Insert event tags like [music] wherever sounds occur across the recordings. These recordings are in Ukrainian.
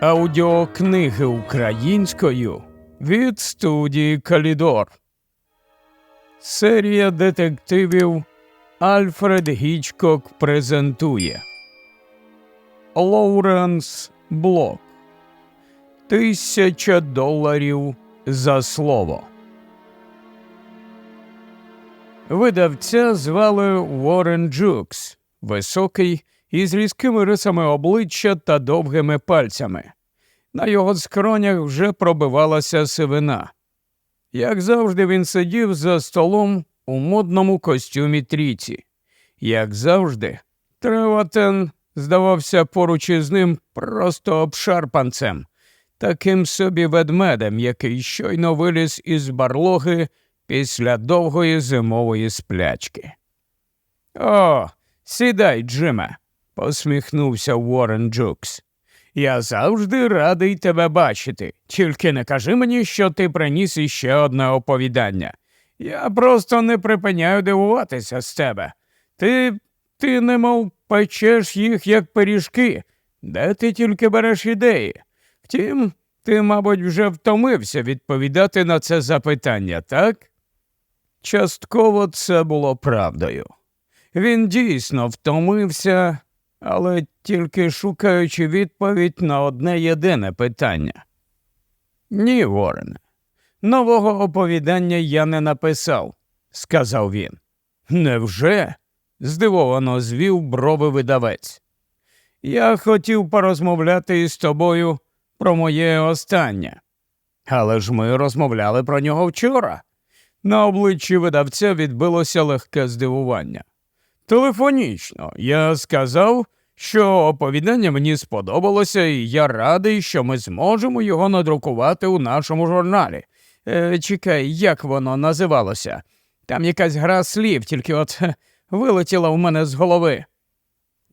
Аудіокниги українською від студії Калідор. Серія детективів Альфред Гічкок презентує Лоуренс Блок. Тисяча доларів за слово. Видавця звали Уоррен Джукс, високий із різкими рисами обличчя та довгими пальцями. На його скронях вже пробивалася сивина. Як завжди, він сидів за столом у модному костюмі трійці. Як завжди, Треватен здавався поруч із ним просто обшарпанцем, таким собі ведмедем, який щойно виліз із барлоги після довгої зимової сплячки. О, сідай, Джиме, посміхнувся Уоррен Джукс. Я завжди радий тебе бачити. Тільки не кажи мені, що ти приніс іще одне оповідання. Я просто не припиняю дивуватися з тебе. Ти ти немов печеш їх, як пиріжки, де ти тільки береш ідеї. Втім, ти, мабуть, вже втомився відповідати на це запитання, так? Частково це було правдою. Він дійсно втомився, але тільки шукаючи відповідь на одне єдине питання. Ні, Ворене, нового оповідання я не написав, сказав він. Невже? здивовано звів брови видавець. Я хотів порозмовляти із тобою про моє останнє. Але ж ми розмовляли про нього вчора. На обличчі видавця відбилося легке здивування. Телефонічно я сказав, що оповідання мені сподобалося, і я радий, що ми зможемо його надрукувати у нашому журналі. Е, Чекай, як воно називалося? Там якась гра слів, тільки от вилетіла в мене з голови.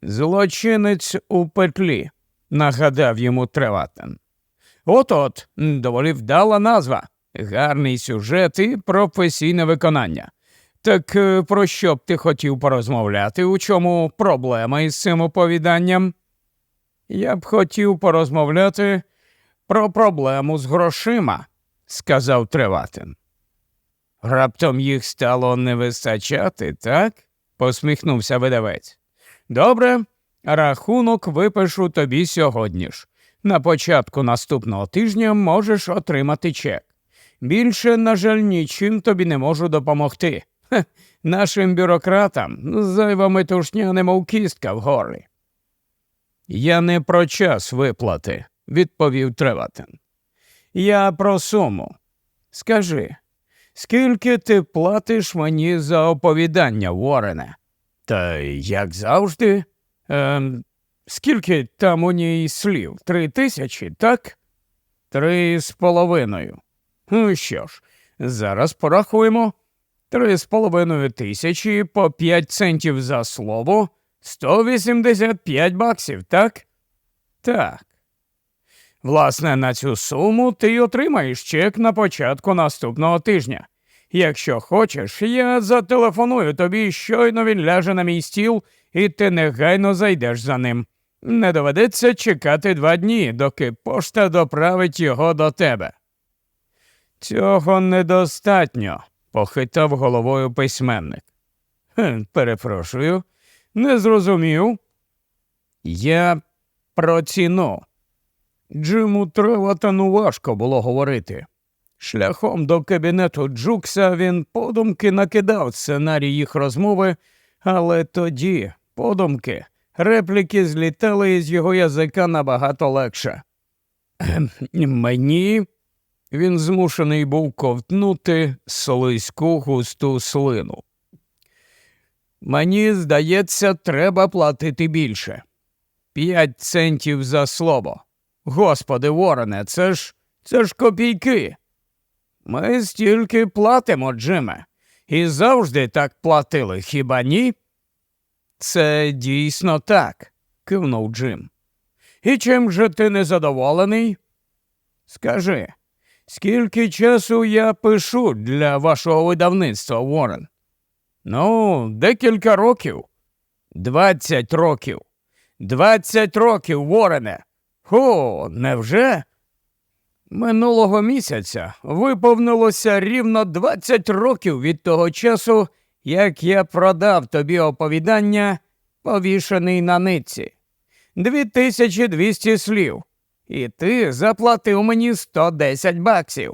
Злочинець у петлі, нагадав йому Треватен. От от, доволі вдала назва, гарний сюжет і професійне виконання. Так е, про що б ти хотів порозмовляти? У чому проблема із цим оповіданням? Я б хотів порозмовляти про проблему з грошима, сказав Треватин. Раптом їх стало не вистачати, так? посміхнувся видавець. Добре, рахунок випишу тобі сьогодні ж. На початку наступного тижня можеш отримати чек. Більше, на жаль, нічим тобі не можу допомогти. Хе, нашим бюрократам зайва метушня немов кістка в горлі. Я не про час виплати, відповів Треватен. Я про суму. Скажи, скільки ти платиш мені за оповідання, Ворене? Та як завжди. Ем, скільки там у ній слів? Три тисячі, так? Три з половиною. Ну що ж, зараз порахуємо. Три з половиною тисячі по п'ять центів за слово, 185 баксів, так? Так. Власне, на цю суму ти отримаєш чек на початку наступного тижня. Якщо хочеш, я зателефоную тобі, щойно він ляже на мій стіл, і ти негайно зайдеш за ним. Не доведеться чекати два дні, доки пошта доправить його до тебе. Цього недостатньо, похитав головою письменник. «Хм, Перепрошую, не зрозумів. Я про ціну. Джиму Треватану важко було говорити. Шляхом до кабінету Джукса він подумки накидав сценарій їх розмови, але тоді, подумки, репліки злітали із його язика набагато легше. «Ем, Мені він змушений був ковтнути слизьку густу слину. Мені здається, треба платити більше. П'ять центів за слово. Господи, Вороне, це ж це ж копійки. Ми стільки платимо, Джиме, і завжди так платили, хіба ні? Це дійсно так, кивнув Джим. І чим же ти незадоволений? Скажи, скільки часу я пишу для вашого видавництва, Уоррен? Ну, декілька років. Двадцять років. Двадцять років, Ворене. Хо, невже? Минулого місяця виповнилося рівно 20 років від того часу, як я продав тобі оповідання, повішений на нитці. 2200 слів. І ти заплатив мені 110 баксів.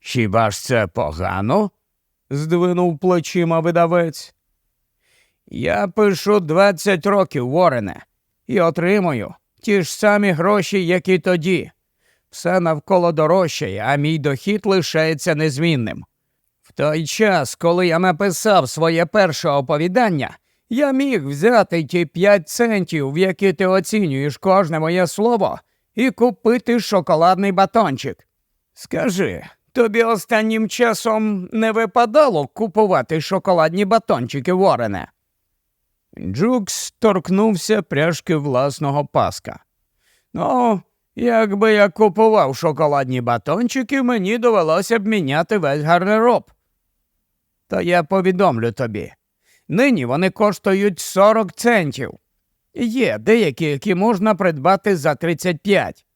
Хіба ж це погано? здвинув плечима видавець. Я пишу 20 років, Ворене, і отримую ті ж самі гроші, як і тоді. Все навколо дорожчає, а мій дохід лишається незмінним. В той час, коли я написав своє перше оповідання, я міг взяти ті п'ять центів, в які ти оцінюєш кожне моє слово, і купити шоколадний батончик. Скажи, тобі останнім часом не випадало купувати шоколадні батончики, Ворене? Джукс торкнувся пряжки власного паска. Ну, якби я купував шоколадні батончики, мені довелося б міняти весь гардероб. То я повідомлю тобі. Нині вони коштують 40 центів. Є деякі, які можна придбати за 35.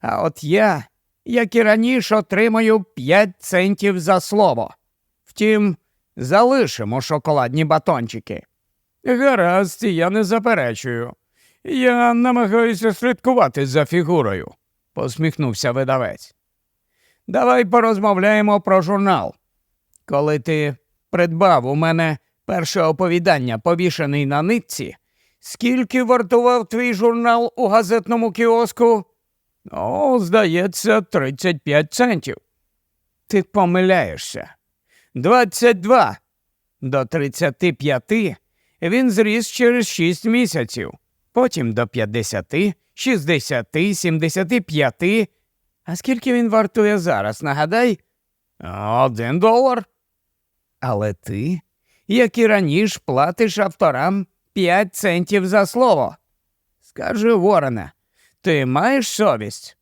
А от я, як і раніше, отримаю 5 центів за слово. Втім, залишимо шоколадні батончики. Гаразд, я не заперечую. Я намагаюся слідкувати за фігурою, посміхнувся видавець. Давай порозмовляємо про журнал. Коли ти придбав у мене перше оповідання, повішений на нитці, скільки вартував твій журнал у газетному кіоску? О, здається, 35 центів. Ти помиляєшся. 22. До 35 він зріс через 6 місяців, потім до 50, 60, 75. А скільки він вартує зараз, нагадай? Один долар. Але ти, як і раніше, платиш авторам 5 центів за слово. Скажи, Ворене, ти маєш совість?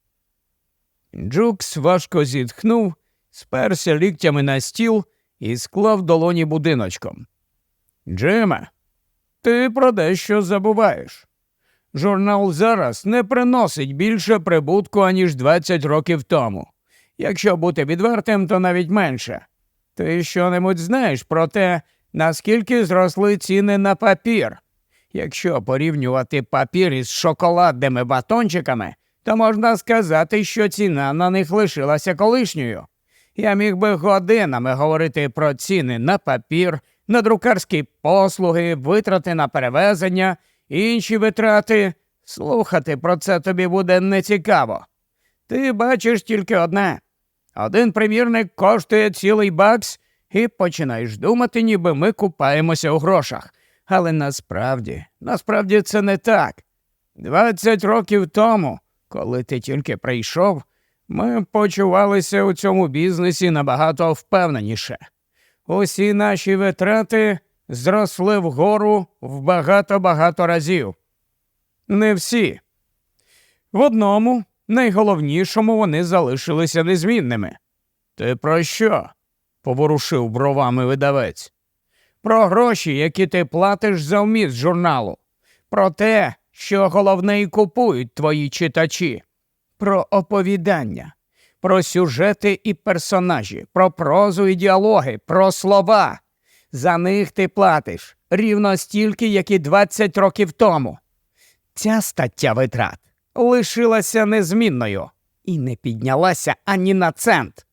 Джукс важко зітхнув, сперся ліктями на стіл і склав долоні будиночком. Джиме, ти про дещо забуваєш. Журнал зараз не приносить більше прибутку, аніж 20 років тому. Якщо бути відвертим, то навіть менше. Ти що-небудь знаєш про те, наскільки зросли ціни на папір? Якщо порівнювати папір із шоколадними батончиками, то можна сказати, що ціна на них лишилася колишньою. Я міг би годинами говорити про ціни на папір, на друкарські послуги, витрати на перевезення, інші витрати. Слухати про це тобі буде нецікаво. Ти бачиш тільки одне. Один примірник коштує цілий бакс, і починаєш думати, ніби ми купаємося у грошах. Але насправді, насправді це не так. Двадцять років тому, коли ти тільки прийшов, ми почувалися у цьому бізнесі набагато впевненіше. Усі наші витрати зросли вгору в багато-багато разів. Не всі. В одному, найголовнішому, вони залишилися незмінними. Ти про що? поворушив бровами видавець. Про гроші, які ти платиш за вміст журналу, про те, що головне і купують твої читачі, про оповідання, про сюжети і персонажі, про прозу і діалоги, про слова. За них ти платиш рівно стільки, як і 20 років тому. Ця стаття витрат лишилася незмінною і не піднялася ані на цент.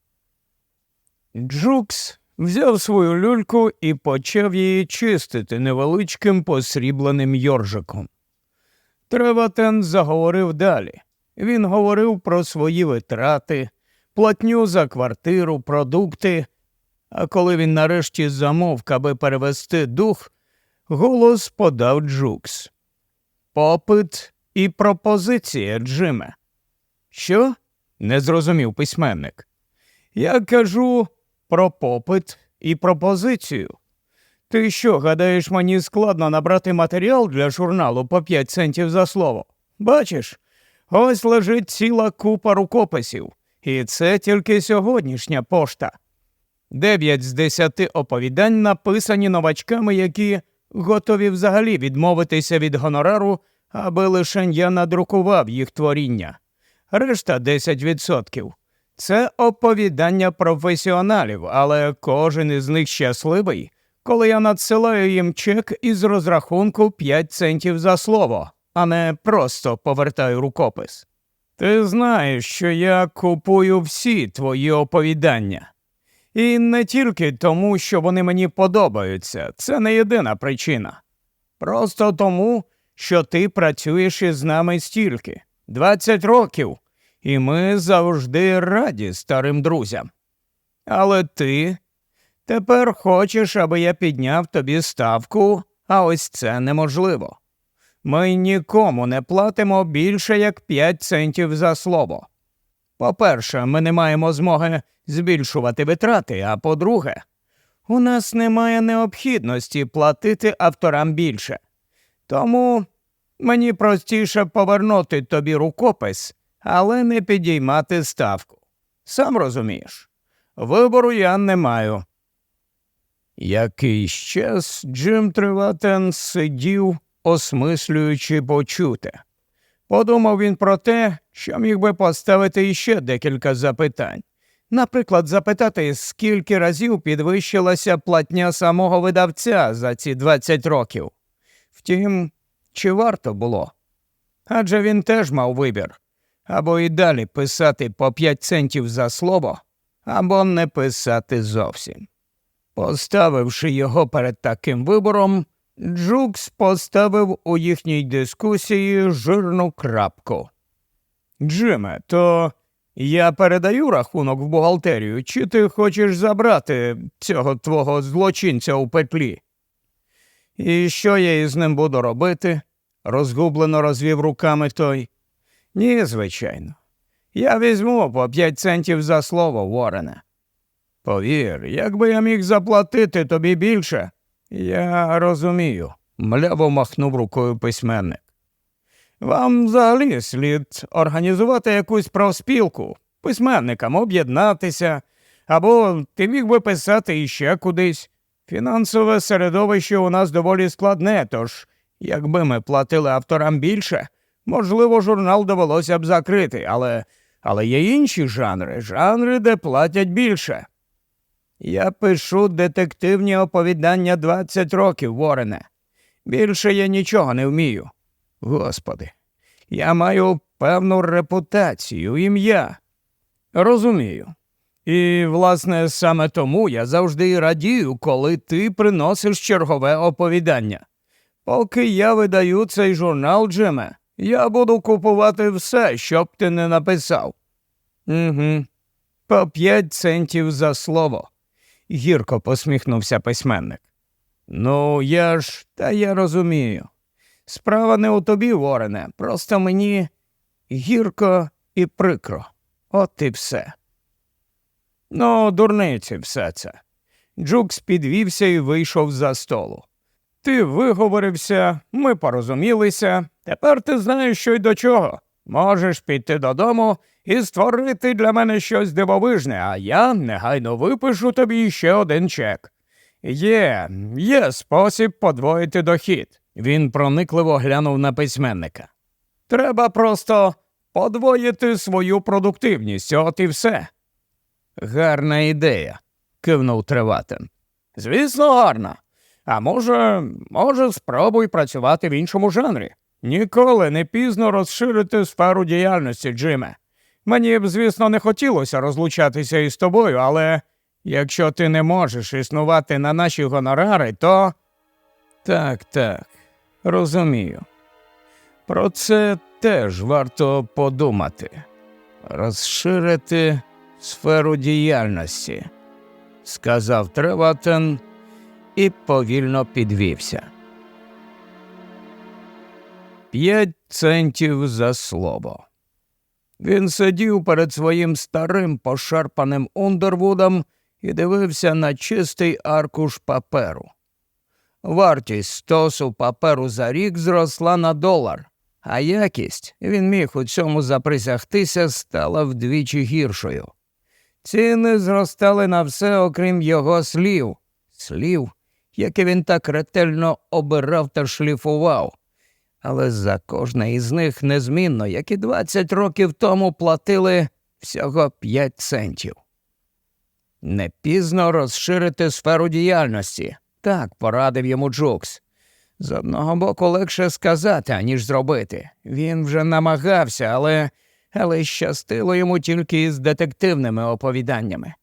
Джукс взяв свою люльку і почав її чистити невеличким посрібленим йоржиком. Треватен заговорив далі. Він говорив про свої витрати, платню за квартиру, продукти. А коли він нарешті замовк, аби перевести дух, голос подав Джукс. Попит і пропозиція, Джиме. Що? не зрозумів письменник. Я кажу про попит і пропозицію. Ти що, гадаєш, мені складно набрати матеріал для журналу по 5 центів за слово? Бачиш, ось лежить ціла купа рукописів, і це тільки сьогоднішня пошта. Дев'ять з десяти оповідань написані новачками, які готові взагалі відмовитися від гонорару, аби лише я надрукував їх творіння. Решта 10%. Це оповідання професіоналів, але кожен із них щасливий, коли я надсилаю їм чек із розрахунку 5 центів за слово, а не просто повертаю рукопис. Ти знаєш, що я купую всі твої оповідання. І не тільки тому, що вони мені подобаються, це не єдина причина. Просто тому, що ти працюєш із нами стільки 20 років, і ми завжди раді старим друзям. Але ти тепер хочеш, аби я підняв тобі ставку, а ось це неможливо. Ми нікому не платимо більше як 5 центів за слово. По-перше, ми не маємо змоги збільшувати витрати, а по-друге, у нас немає необхідності платити авторам більше. Тому мені простіше повернути тобі рукопис, але не підіймати ставку. Сам розумієш, вибору я не маю. Якийсь час Джим Триватен сидів, осмислюючи почуте. Подумав він про те, що міг би поставити іще декілька запитань. Наприклад, запитати, скільки разів підвищилася платня самого видавця за ці 20 років. Втім, чи варто було? Адже він теж мав вибір або і далі писати по 5 центів за слово, або не писати зовсім. Поставивши його перед таким вибором, Джукс поставив у їхній дискусії жирну крапку. Джиме, то я передаю рахунок в бухгалтерію, чи ти хочеш забрати цього твого злочинця у петлі? І що я із ним буду робити? розгублено розвів руками той. Ні, звичайно. Я візьму по п'ять центів за слово, Ворене. Повір, якби я міг заплатити тобі більше, я розумію, мляво махнув рукою письменник. Вам взагалі слід організувати якусь профспілку, письменникам об'єднатися, або ти міг би писати іще кудись. Фінансове середовище у нас доволі складне, тож якби ми платили авторам більше, можливо, журнал довелося б закрити, але, але є інші жанри, жанри, де платять більше. Я пишу детективні оповідання 20 років, Ворене. Більше я нічого не вмію. Господи, я маю певну репутацію, ім'я. Розумію. І, власне, саме тому я завжди радію, коли ти приносиш чергове оповідання. Поки я видаю цей журнал, Джиме, я буду купувати все, що б ти не написав. Угу. По п'ять центів за слово, гірко посміхнувся письменник. Ну, я ж, та я розумію. Справа не у тобі, Ворене, просто мені гірко і прикро. От і все. Ну, дурниці, все це. Джукс підвівся і вийшов за столу. Ти виговорився, ми порозумілися. Тепер ти знаєш, що й до чого. Можеш піти додому і створити для мене щось дивовижне, а я негайно випишу тобі ще один чек. Є, є спосіб подвоїти дохід. Він проникливо глянув на письменника. Треба просто подвоїти свою продуктивність, от і все. Гарна ідея, кивнув Треватен. Звісно, гарна. А може, може, спробуй працювати в іншому жанрі. Ніколи не пізно розширити сферу діяльності, Джиме. Мені б, звісно, не хотілося розлучатися із тобою, але якщо ти не можеш існувати на наші гонорари, то. Так, так, розумію. Про це теж варто подумати. Розширити сферу діяльності, сказав Треватен і повільно підвівся. П'ять центів за слово. Він сидів перед своїм старим пошарпаним Ундервудом і дивився на чистий аркуш паперу. Вартість стосу паперу за рік зросла на долар, а якість він міг у цьому заприсягтися стала вдвічі гіршою. Ціни зростали на все, окрім його слів, слів, які він так ретельно обирав та шліфував, але за кожне із них незмінно, як і 20 років тому платили всього 5 центів. Не пізно розширити сферу діяльності, так порадив йому Джукс. З одного боку легше сказати, аніж зробити. Він вже намагався, але, але щастило йому тільки із детективними оповіданнями.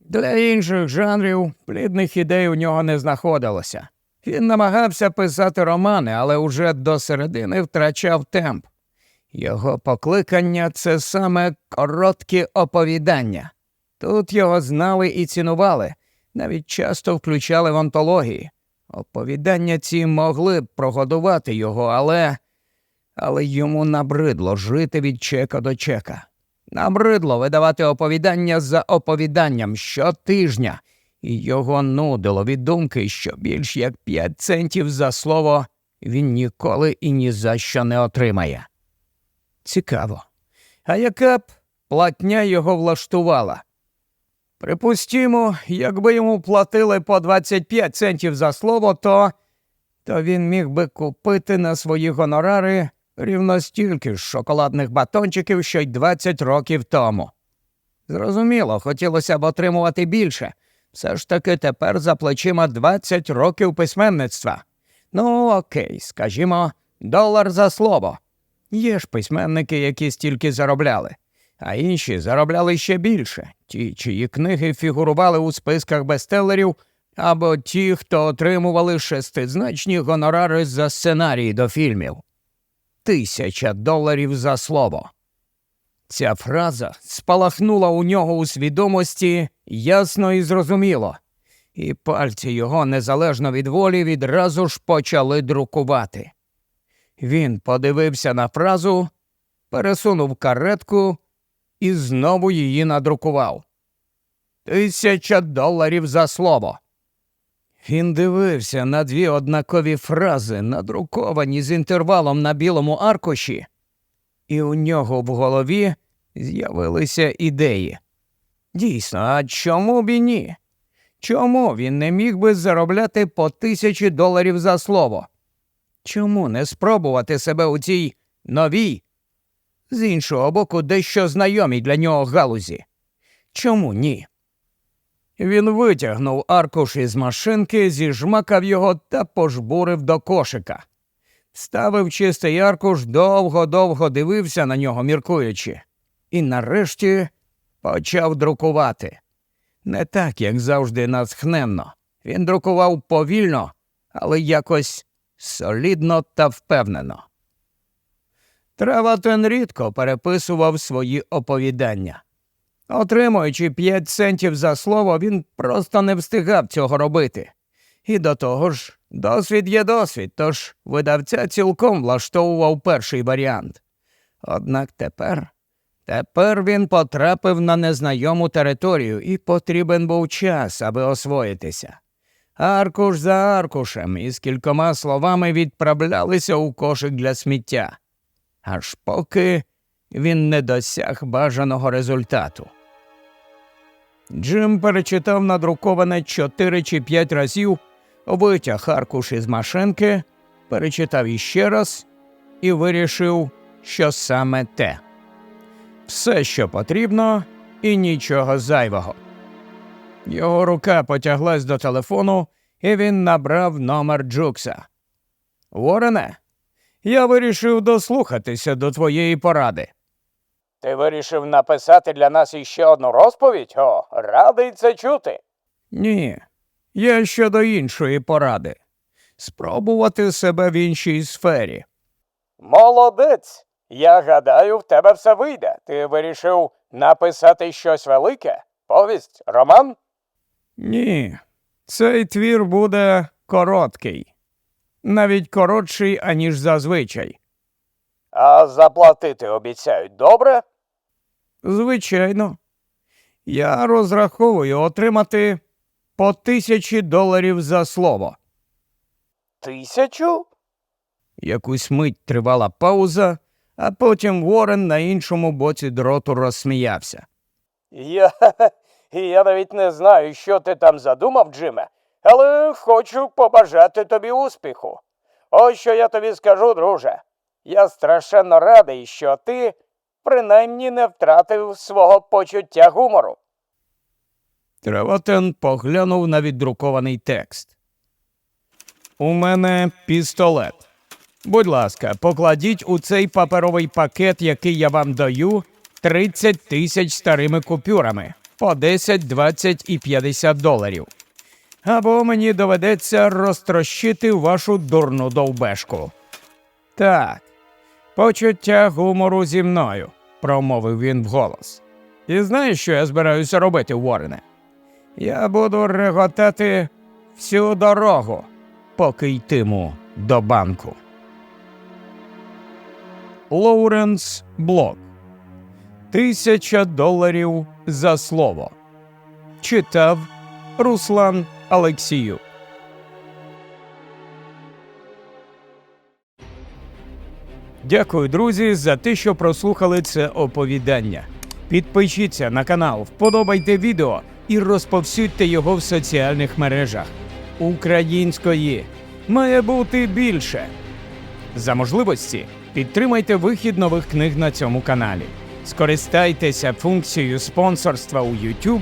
Для інших жанрів плідних ідей у нього не знаходилося. Він намагався писати романи, але уже до середини втрачав темп. Його покликання це саме короткі оповідання. Тут його знали і цінували, навіть часто включали в антології. Оповідання ці могли б прогодувати його, але. але йому набридло жити від чека до чека. Набридло видавати оповідання за оповіданням щотижня, і його нудило від думки, що більш як п'ять центів за слово він ніколи і ні за що не отримає. Цікаво. А яка б платня його влаштувала? Припустімо, якби йому платили по 25 центів за слово, то, то він міг би купити на свої гонорари рівно стільки ж шоколадних батончиків, що й 20 років тому. Зрозуміло, хотілося б отримувати більше. Все ж таки тепер за плечима 20 років письменництва. Ну, окей, скажімо, долар за слово. Є ж письменники, які стільки заробляли, а інші заробляли ще більше, ті, чиї книги фігурували у списках бестселерів, або ті, хто отримували шестизначні гонорари за сценарії до фільмів. Тисяча доларів за слово. Ця фраза спалахнула у нього у свідомості ясно і зрозуміло, і пальці його, незалежно від волі, відразу ж почали друкувати. Він подивився на фразу, пересунув каретку і знову її надрукував. Тисяча доларів за слово. Він дивився на дві однакові фрази, надруковані з інтервалом на білому аркуші, і у нього в голові з'явилися ідеї. Дійсно, а чому б і ні? Чому він не міг би заробляти по тисячі доларів за слово? Чому не спробувати себе у цій новій, з іншого боку, дещо знайомій для нього галузі? Чому ні? Він витягнув аркуш із машинки, зіжмакав його та пожбурив до кошика. Ставив чистий аркуш, довго-довго дивився на нього, міркуючи, і нарешті почав друкувати. Не так, як завжди, натхненно. Він друкував повільно, але якось солідно та впевнено. Траватен рідко переписував свої оповідання. Отримуючи п'ять центів за слово, він просто не встигав цього робити. І до того ж, досвід є досвід, тож видавця цілком влаштовував перший варіант. Однак тепер, тепер він потрапив на незнайому територію і потрібен був час, аби освоїтися. Аркуш за аркушем із кількома словами відправлялися у кошик для сміття, аж поки він не досяг бажаного результату. Джим перечитав надруковане чотири чи п'ять разів, витяг аркуш із машинки, перечитав іще раз і вирішив, що саме те. Все, що потрібно, і нічого зайвого. Його рука потяглась до телефону, і він набрав номер Джукса. Ворене, я вирішив дослухатися до твоєї поради. Ти вирішив написати для нас іще одну розповідь? О, радий це чути. Ні, я щодо іншої поради. Спробувати себе в іншій сфері. Молодець. Я гадаю, в тебе все вийде. Ти вирішив написати щось велике? Повість, роман? Ні, цей твір буде короткий, навіть коротший, аніж зазвичай. А заплатити обіцяють добре? Звичайно. Я розраховую отримати по тисячі доларів за слово. Тисячу? Якусь мить тривала пауза, а потім Ворен на іншому боці дроту розсміявся. Я. [laughs] Я навіть не знаю, що ти там задумав, Джиме, але хочу побажати тобі успіху. Ось що я тобі скажу, друже. Я страшенно радий, що ти принаймні не втратив свого почуття гумору. Тревотен поглянув на віддрукований текст. У мене пістолет. Будь ласка, покладіть у цей паперовий пакет, який я вам даю, 30 тисяч старими купюрами по 10, 20 і 50 доларів. Або мені доведеться розтрощити вашу дурну довбешку. Так, почуття гумору зі мною, промовив він вголос. І знаєш, що я збираюся робити, Уорене? Я буду реготати всю дорогу, поки йтиму до банку. Лоуренс Блок. Тисяча доларів за слово. Читав Руслан Алексіюк. Дякую, друзі, за те, що прослухали це оповідання. Підпишіться на канал, вподобайте відео і розповсюдьте його в соціальних мережах. Української має бути більше. За можливості підтримайте вихід нових книг на цьому каналі. Скористайтеся функцією спонсорства у YouTube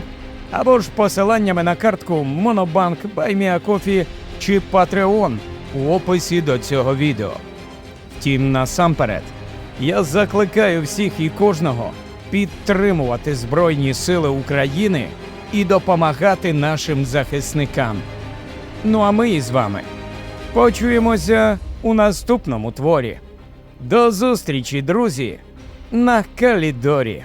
або ж посиланнями на картку Monobank, BuyMeACoffee чи Patreon у описі до цього відео. Втім, насамперед, я закликаю всіх і кожного підтримувати Збройні Сили України і допомагати нашим захисникам. Ну а ми із вами почуємося у наступному творі. До зустрічі, друзі, на Калідорі.